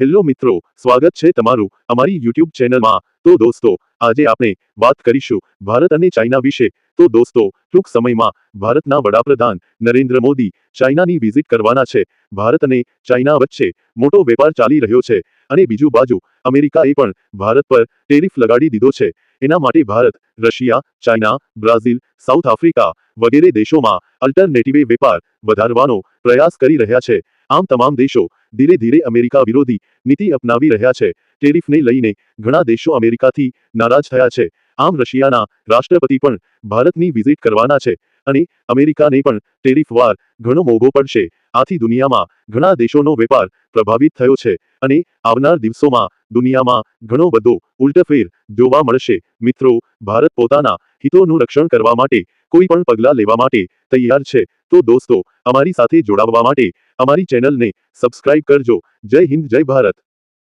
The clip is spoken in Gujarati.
હેલો મિત્રો, સ્વાગત છે તમારું અમારી યુટ્યુબ ચેનલમાં. તો દોસ્તો, આજે આપણે વાત કરીશું ભારત અને ચાઇના વિશે. તો દોસ્તો, ટૂંક સમયમાં ભારતના વડાપ્રધાન નરેન્દ્ર મોદી ચાઇનાની વિઝિટ કરવાના છે. ભારત અને ચાઇના વચ્ચે મોટો વેપાર ચાલી રહ્યો છે. અને બીજું બાજુ, અમેરિકાએ પણ ભારત પર ટેરિફ લગાડી દીધો છે. એના માટે Bharat, Russia, China, Brazil, South Africa વગેરે દેશોમાં અલ્ટરનેટિવે વેપાર વધારવાનો પ્રયાસ કરી રહ્યા છે. આમ તમામ દેશો ધીરે ધીરે અમેરિકા વિરોધી નીતિ અપનાવી રહ્યા છે. ટેરિફને લઈને ઘણા દેશો અમેરિકાથી નારાજ થયા છે. આમ રશિયાના રાષ્ટ્રપતિ પણ ભારતની વિઝિટ કરવાના છે. અને અમેરિકાને પણ ટેરિફ વાર ઘણો મોંઘો પડશે. આથી દુનિયામાં ઘણા દેશોનો વેપાર પ્રભાવિત થયો છે અને આવનાર દિવસોમાં દુનિયામાં ઘણો બધો ઉલટફેર જોવા મળશે. મિત્રો, ભારત પોતાના હિતોનું રક્ષણ કરવા માટે કોઈ પણ પગલાં લેવા માટે તૈયાર છે. તો દોસ્તો, અમારી સાથે જોડાવવા માટે અમારી ચેનલને સબસ્ક્રાઇબ કરજો. જય હિન્દ, જય ભારત.